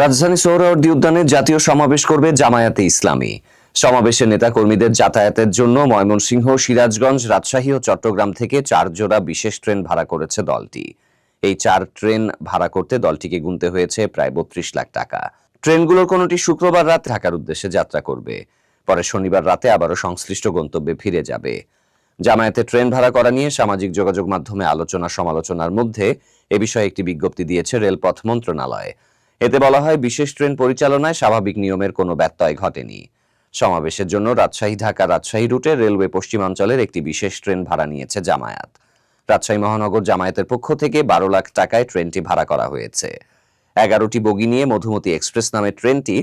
রাজধানী সোহরাওয়ার্দী উদ্যানে জাতীয় সমাবেশ করবে জামায়াতে ইসলামী। সমাবেশে নেতা কর্মীদের যাতায়াতের জন্য ময়মনসিংহ, সিরাজগঞ্জ, রাজশাহী ও চট্টগ্রাম থেকে চার জোড়া বিশেষ ট্রেন ভাড়া করেছে দলটি। এই চার ট্রেন ভাড়া করতে দলটিকে গুনতে হয়েছে প্রায় বত্রিশ লাখ টাকা। ট্রেনগুলোর কোনোটি শুক্রবার রাত ঢাকার উদ্দেশ্যে যাত্রা করবে। পরে শনিবার রাতে আবারও সংশ্লিষ্ট গন্তব্যে ফিরে যাবে। জামায়াতে ট্রেন ভাড়া করা নিয়ে সামাজিক যোগাযোগ মাধ্যমে আলোচনা সমালোচনার মধ্যে এ বিষয়ে একটি বিজ্ঞপ্তি দিয়েছে রেলপথ মন্ত্রণালয়। এতে বলা হয়, বিশেষ ট্রেন পরিচালনায় স্বাভাবিক নিয়মের কোনো ব্যত্যয় ঘটেনি। সমাবেশের জন্য রাজশাহী ঢাকা রাজশাহী রুটে রেলওয়ে পশ্চিমাঞ্চলের একটি বিশেষ ট্রেন ভাড়া নিয়েছে জামায়াত। রাজশাহী মহানগর জামায়াতের পক্ষ থেকে বারো লাখ টাকায় ট্রেনটি ভাড়া করা হয়েছে। এগারোটি বগি নিয়ে মধুমতি এক্সপ্রেস নামের ট্রেনটি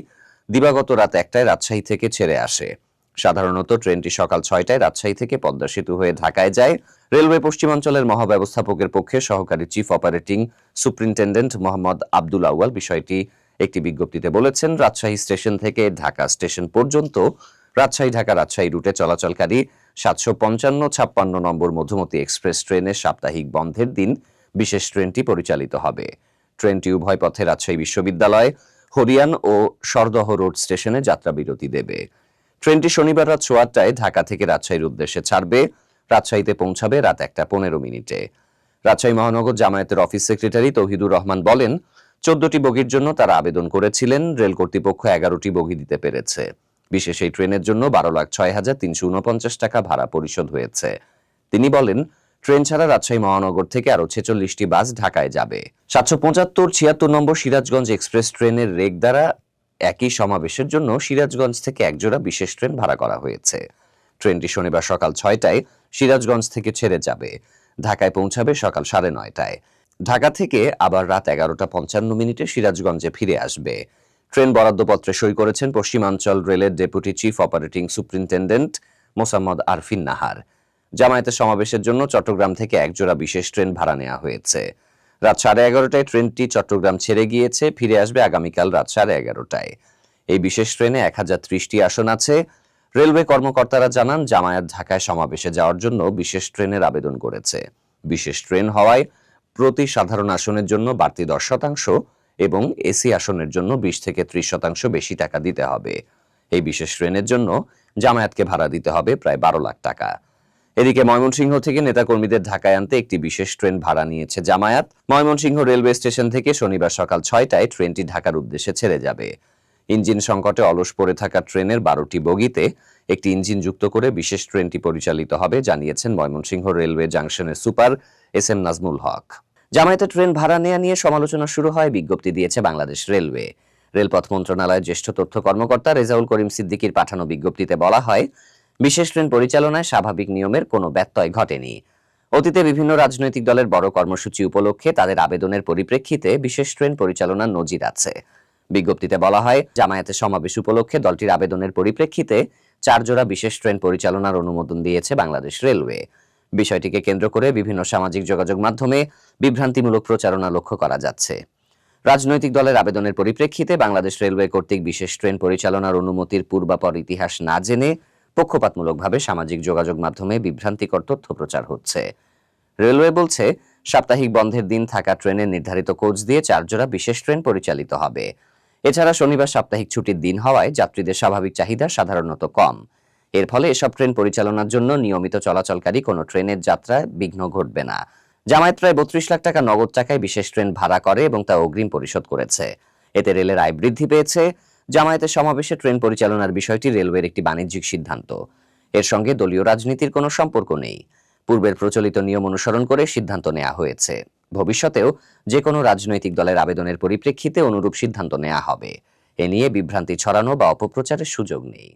দিবাগত রাত একটায় রাজশাহী থেকে ছেড়ে আসে। সাধারণত ট্রেনটি সকাল ছয়টায় রাজশাহী থেকে পদ্মা সেতু হয়ে ঢাকায় যায়। রেলওয়ে পশ্চিমাঞ্চলের মহাব্যবস্থাপকের পক্ষে সহকারী chief operating superintendent Mohammad Abdul Awal বিষয়টি একটি বিজ্ঞপ্তিতে বলেছেন, রাজশাহী স্টেশন থেকে ঢাকা স্টেশন পর্যন্ত রাজশাহী ঢাকা রাজশাহী রুটে চলাচলকারী সাতশো পঞ্চান্ন ছাপ্পান্ন নম্বর মধুমতি এক্সপ্রেস ট্রেনের সাপ্তাহিক বন্ধের দিন বিশেষ ট্রেনটি পরিচালিত হবে। ট্রেনটি উভয় পথে রাজশাহী বিশ্ববিদ্যালয়, হরিয়ান ও সরদহ রোড স্টেশনে যাত্রা বিরতি দেবে। ট্রেনটি শনিবার রাত সোয়া আটটায় ঢাকা থেকে রাজশাহীর উদ্দেশ্যে ছাড়বে। রাজশাহীতে পৌঁছাবে রাত একটা পনেরো মিনিটে। রাজশাহী মহানগর জামায়াতের অফিস সেক্রেটারি তৌহিদুর রহমান বলেন, চোদ্দটি বগির জন্য তারা আবেদন করেছিলেন, রেল কর্তৃপক্ষ এগারোটি বগি দিতে পেরেছে। বিশেষ এই ট্রেনের জন্য বারো লাখ ছয় হাজার তিনশো উনপঞ্চাশ টাকা ভাড়া পরিশোধ হয়েছে। তিনি বলেন, ট্রেন ছাড়া রাজশাহী মহানগর থেকে আরও ছেচল্লিশটি বাস ঢাকায় যাবে। সাতশো পঁচাত্তর ছিয়াত্তর নম্বর সিরাজগঞ্জ এক্সপ্রেস ট্রেনের রেক দ্বারা একই সমাবেশের জন্য সিরাজগঞ্জ থেকে একজোড়া বিশেষ ট্রেন ভাড়া করা হয়েছে। ট্রেনটি শনিবার সকাল ছয়টায় সিরাজগঞ্জ থেকে ছেড়ে যাবে। ঢাকায় পৌঁছাবে সকাল সাড়ে নয়টায়। ঢাকা থেকে আবার রাত এগারোটা পঞ্চান্ন মিনিটে সিরাজগঞ্জে ফিরে আসবে। ট্রেন বরাদ্দপত্রে সই করেছেন পশ্চিমাঞ্চল রেলের deputy chief operating superintendent Mosammat Arfin Nahar. জামায়াতের সমাবেশের জন্য চট্টগ্রাম থেকে একজোড়া বিশেষ ট্রেন ভাড়া নেওয়া হয়েছে। রাত সাড়ে এগারোটায় ট্রেনটি চট্টগ্রাম ছেড়ে গিয়েছে, ফিরে আসবে আগামীকাল রাত সাড়ে এগারোটায়। এই বিশেষ ট্রেনে এক হাজার ত্রিশটি আসন আছে রেলওয়ে কর্মকর্তারা জানান, জামায়াত ঢাকায় সমাবেশে যাওয়ার জন্য বিশেষ ট্রেনের আবেদন করেছে। বিশেষ ট্রেন হওয়ায় প্রতি সাধারণ আসনের জন্য বাড়তি দশ শতাংশ এবং এসি আসনের জন্য বিশ থেকে ত্রিশ শতাংশ বেশি টাকা দিতে হবে। এই বিশেষ ট্রেনের জন্য জামায়াতকে ভাড়া দিতে হবে প্রায় বারো লাখ টাকা। এদিকে ময়মনসিংহ থেকে নেতাকর্মীদের ঢাকায় আনতে একটি বিশেষ ট্রেন ভাড়া নিয়েছে জামায়াত। ময়মনসিংহ রেলওয়ে স্টেশন থেকে শনিবার সকাল ছয়টায় ট্রেনটি ঢাকার উদ্দেশ্যে ছেড়ে যাবে। ইঞ্জিন সংকটে অলস পড়ে থাকা ট্রেনের বারোটি বগিতে একটি ইঞ্জিন যুক্ত করে বিশেষ ট্রেনটি পরিচালিত হবে, জানিয়েছেন Mymensingh railway জাংশনের super S M Nazmul Haque. জামায়াতের ট্রেন ভাড়া নেওয়া নিয়ে সমালোচনা শুরু হয়, বিজ্ঞপ্তি দিয়েছে বাংলাদেশ রেলওয়ে। রেলপথ মন্ত্রণালয়ের জ্যেষ্ঠ তথ্য কর্মকর্তা রেজাউল করিম সিদ্দিকির পাঠানো বিজ্ঞপ্তিতে বলা হয়, বিশেষ ট্রেন পরিচালনায় স্বাভাবিক নিয়মের কোনো ব্যত্যয় ঘটেনি। অতীতে বিভিন্ন রাজনৈতিক দলের বড় কর্মসূচি উপলক্ষে তাদের আবেদনের পরিপ্রেক্ষিতে বিশেষ ট্রেন পরিচালনার নজির আছে। বিজ্ঞপ্তিতে বলা হয় জামায়াতের সমাবেশ উপলক্ষে দলটির আবেদনের পরিপ্রেক্ষিতে চার জোড়া বিশেষ ট্রেন পরিচালনার অনুমোদন দিয়েছে বাংলাদেশ রেলওয়ে। বিষয়টিকে কেন্দ্র করে বিভিন্ন সামাজিক যোগাযোগ মাধ্যমে বিভ্রান্তিমূলক প্রচারণা লক্ষ্য করা যাচ্ছে। রাজনৈতিক দলের আবেদনের পরিপ্রেক্ষিতে বাংলাদেশ রেলওয়ে কর্তৃক বিশেষ ট্রেন পরিচালনার অনুমতির পূর্বাপর ইতিহাস না জেনে পক্ষপাতমূলকভাবে সামাজিক যোগাযোগ মাধ্যমে বিভ্রান্তিকর তথ্য প্রচার হচ্ছে। রেলওয়ে বলছে, সাপ্তাহিক বন্ধের দিন থাকা ট্রেনের নির্ধারিত কোচ দিয়ে চারজোড়া বিশেষ ট্রেন পরিচালিত হবে। এছাড়া শনিবার সাপ্তাহিক ছুটির দিন হওয়ায় যাত্রীদের স্বাভাবিক চাহিদা সাধারণত কম। এর ফলে এসব ট্রেন পরিচালনার জন্য নিয়মিত চলাচলকারী কোনো ট্রেনের যাত্রায় বিঘ্ন ঘটবে না। জামায়াত প্রায় বত্রিশ লাখ টাকা নগদ টাকায় বিশেষ ট্রেন ভাড়া করে এবং তা অগ্রিম পরিশোধ করেছে। এতে রেলের আয় বৃদ্ধি পেয়েছে। জামায়াতের সমাবেশে ট্রেন পরিচালনার বিষয়টি রেলওয়ের একটি বাণিজ্যিক সিদ্ধান্ত। এর সঙ্গে দলীয় রাজনীতির কোনো সম্পর্ক নেই। পূর্বের প্রচলিত নিয়ম অনুসরণ করে সিদ্ধান্ত নেওয়া হয়েছে। ভবিষ্যতেও যে কোনো রাজনৈতিক দলের আবেদনের পরিপ্রেক্ষিতে অনুরূপ সিদ্ধান্ত নেওয়া হবে। এ নিয়ে বিভ্রান্তি ছড়ানো বা অপপ্রচারের সুযোগ নেই।